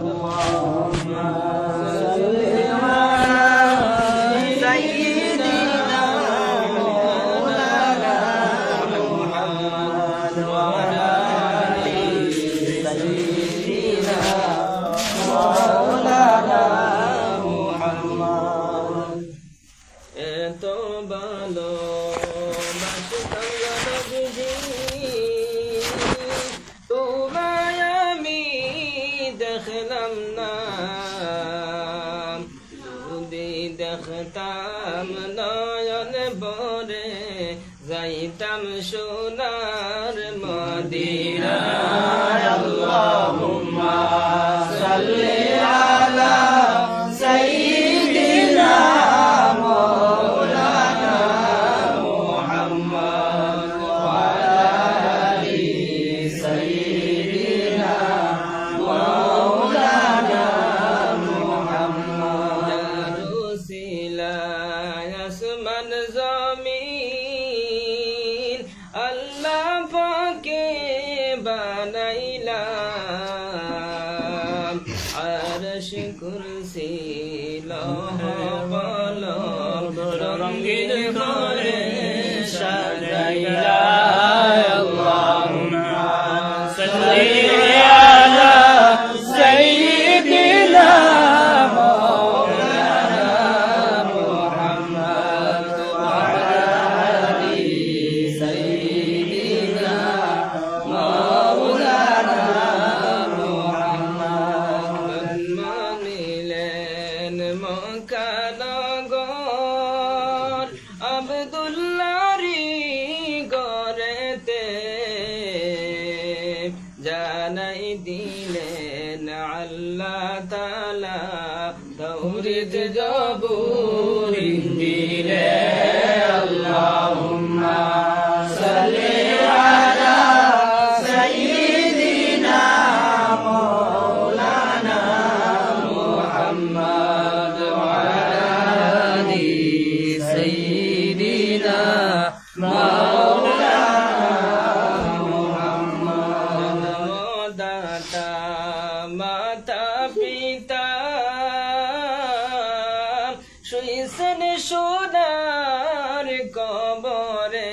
اللهم নয়ন বরে যাইতাম সোনার মদিনা আল্লাহুম্মা সাল্লি আলা পাকে বানাইলাম। আরশ কুরসি লহ কলম রঙ্গিন করে সাজাইলা সাল্লি তৌরিদ জবুরি দিলে আল্লাহুম্মা কবরে।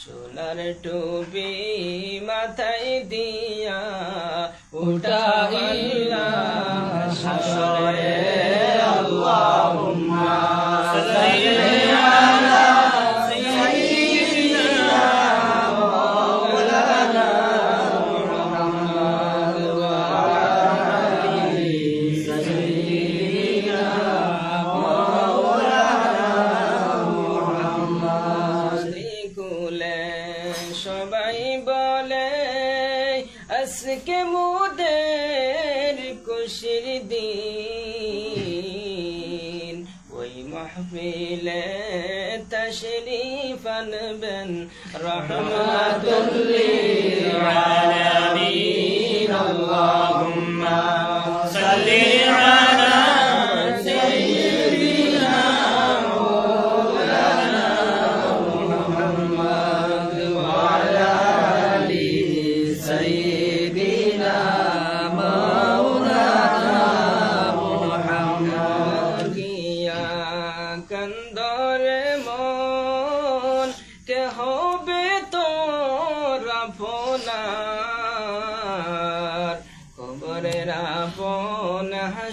সোনার টুপি মাথায় দিয়া উঠাইলা বলে আজকে মোদের খুশির দিন ওই মাহফিলে তশরিফ আনবেন রহমাতুল্লিল আলামিন আল্লাহুম্মা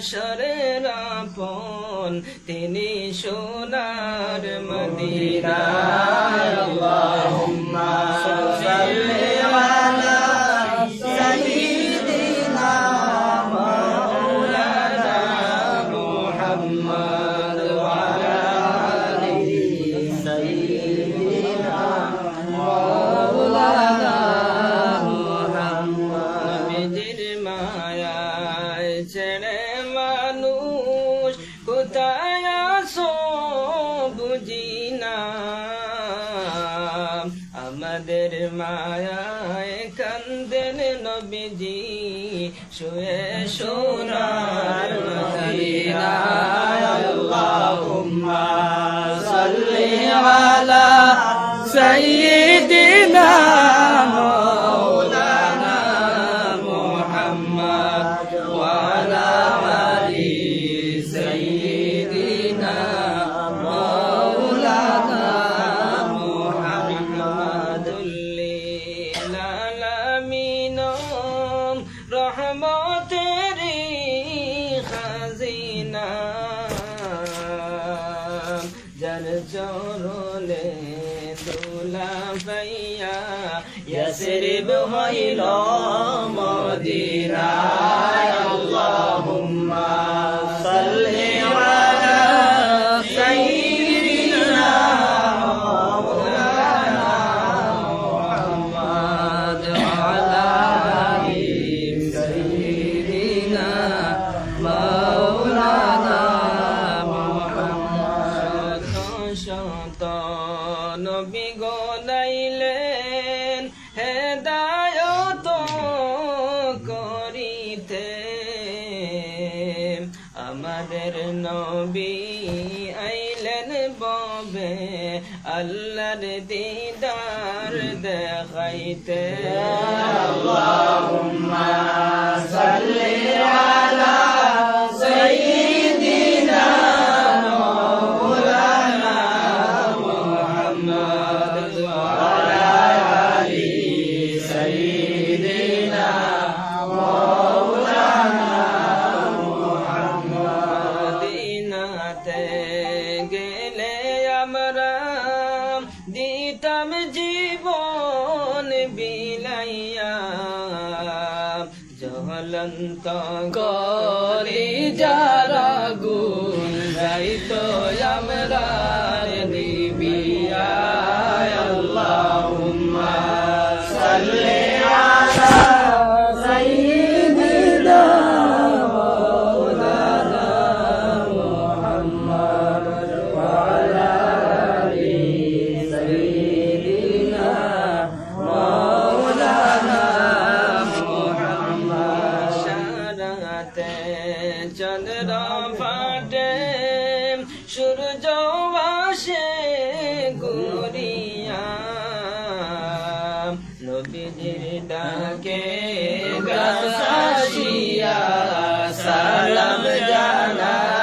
হাসরের আপন তিনি সোনার মদিনা আল্লাহুম্মা সাল্লি আমাদের মায়ায় কান্দেন নবীজি শুয়ে সোনার আল্লাহুম্মা সাল্লি আলা সাইয়্যিদিনা রহমতেরি খাজিনা। যার চরণে দোলা পাইয়া ইয়াসরিব হইল মদিনা আল্লাহুম্মা আইলেন ববে আল্লাহর দিদার দেখাইতে আল্লাহুম্মা সাল্লি আলা সাইয়্যিদিনা মাওলানা মুহাম্মদ ওয়া বিলাইয়া জ্বলন্ত গলি যারা গুণ তো আমরা। চন্দ্র ফাটে সূর্য বাসে গুরিয়া নবীজির ডাকে গাছিয়া সালাম জানাই।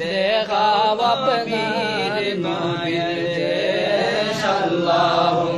দেখাব পীর মায়ের দেশ। আল্লাহুম্মা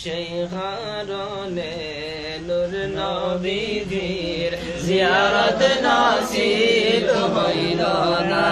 সেই কারণে নূর নবীজির জিয়ারত নাসিব হইল না